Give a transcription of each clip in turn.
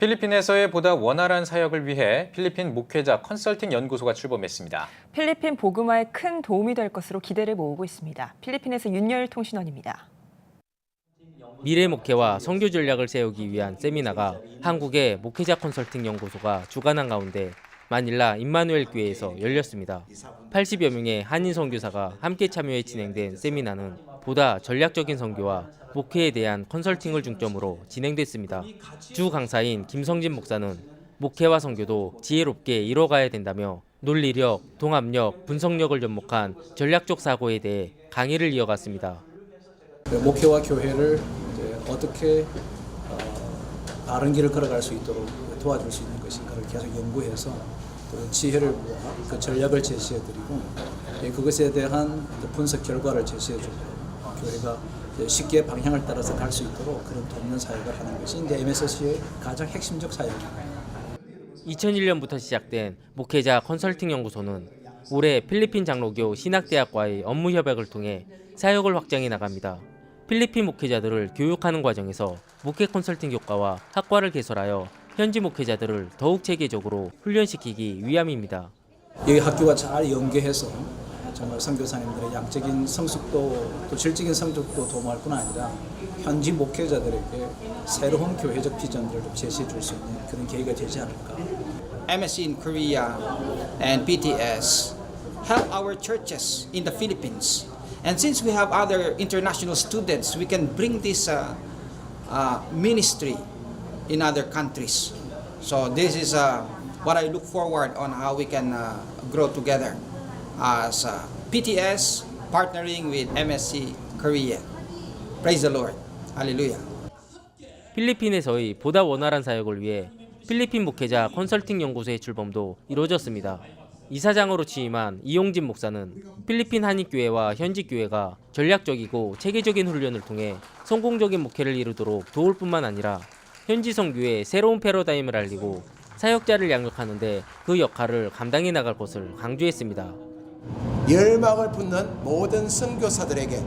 필리핀에서의 보다 원활한 사역을 위해 필리핀 목회자 컨설팅 연구소가 출범했습니다. 필리핀 복음화에 큰 도움이 될 것으로 기대를 모으고 있습니다. 필리핀에서 윤열 통신원입니다. 미래 목회와 선교 전략을 세우기 위한 세미나가 한국의 목회자 컨설팅 연구소가 주관한 가운데 마닐라 임마누엘 교회에서 열렸습니다. 80여 명의 한인 선교사가 함께 참여해 진행된 세미나는 보다 전략적인 선교와 목회에 대한 컨설팅을 중점으로 진행됐습니다. 주 강사인 김성진 목사는 목회와 선교도 지혜롭게 이뤄가야 된다며 논리력, 동합력, 분석력을 접목한 전략적 사고에 대해 강의를 이어갔습니다. 그 목회와 교회를 어떻게 어, 바른 길을 걸어갈 수 있도록 도와줄 수 있는 것인가를 계속 연구해서 또 지혜를 그 전략을 제시해드리고 예, 그것에 대한 분석 결과를 제시해주고 교회가 쉽게 방향을 따라서 갈 수 있도록 그런 돕는 사역을 하는 것이 이제 MSC의 가장 핵심적 사역입니다. 2001년부터 시작된 목회자 컨설팅 연구소는 올해 필리핀 장로교 신학대학과의 업무 협약을 통해 사역을 확장해 나갑니다. 필리핀 목회자들을 교육하는 과정에서 목회 컨설팅 교과와 학과를 개설하여 현지 목회자들을 더욱 체계적으로 훈련시키기 위함입니다. 여기 학교가 잘 연계해서 정말 선교사님들의 양적인 성숙도 또 질적인 성숙도 도모할 뿐 아니라 현지 목회자들에게 새로운 교회적 비전들을 좀 제시해 줄 수 있는 그런 계기가 되지 않을까. MSC in Korea and PTS help our churches in the Philippines. And since we have other international students, we can bring this uh, uh, ministry in other countries. So this is uh, what I look forward on how we can uh, grow together as uh, PTS partnering with MSC Korea. Praise the Lord. Hallelujah. 필리핀에서의 보다 원활한 사역을 위해 필리핀 목회자 컨설팅 연구소의 출범도 이루어졌습니다. 이사장으로 취임한 이용진 목사는 필리핀 한인교회와 현지 교회가 전략적이고 체계적인 훈련을 통해 성공적인 목회를 이루도록 도울 뿐만 아니라 현지 선교의 새로운 패러다임을 알리고 사역자를 양육하는데 그 역할을 감당해 나갈 것을 강조했습니다. 열망을 붓는 모든 선교사들에게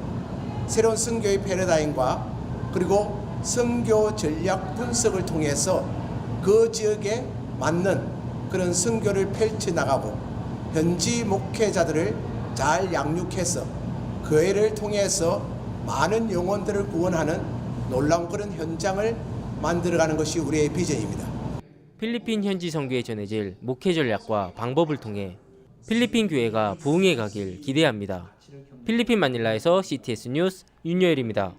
새로운 선교의 패러다임과 그리고 선교 전략 분석을 통해서 그 지역에 맞는 그런 선교를 펼쳐 나가고 현지 목회자들을 잘 양육해서 교회를 통해서 많은 영혼들을 구원하는 놀라운 그런 현장을 만들어가는 것이 우리의 비전입니다. 필리핀 현지 선교에 전해질 목회 전략과 방법을 통해 필리핀 교회가 부흥해 가길 기대합니다. 필리핀 마닐라에서 CTS 뉴스 윤여일입니다.